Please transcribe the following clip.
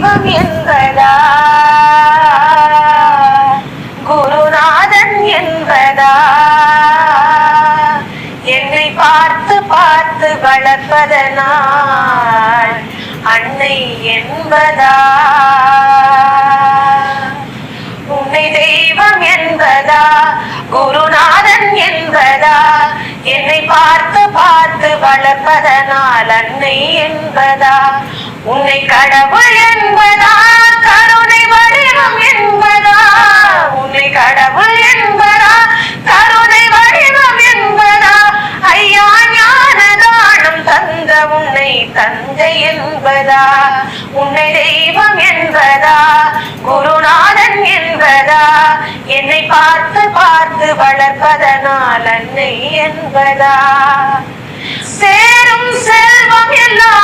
தெய்வம் என்பதா குருநாதன் என்பதா என்னை பார்த்து பார்த்து வளர்ப்பதனால் அன்னை என்பதா. உன்னை தெய்வம் என்பதா. குருநாதன் என்பதா. என்னை பார்த்து பார்த்து வளர்ப்பதனால் அன்னை என்பதா. உன்னை கடவுள் என்பதா? கருணை வடிவம் என்பதா? உன்னை கடவுள் என்பதா? கருணை வடிவம் என்பதா? ஐயா ஞானதானம் தந்த உன்னை தந்தை என்பதா? உன்னை தெய்வம் என்பதா? குருநாதன் என்பதா? என்னை பார்த்து பார்த்து வளர்ப்பதனால் அன்னை என்பதா? சேரும் செல்வம் எல்லாம்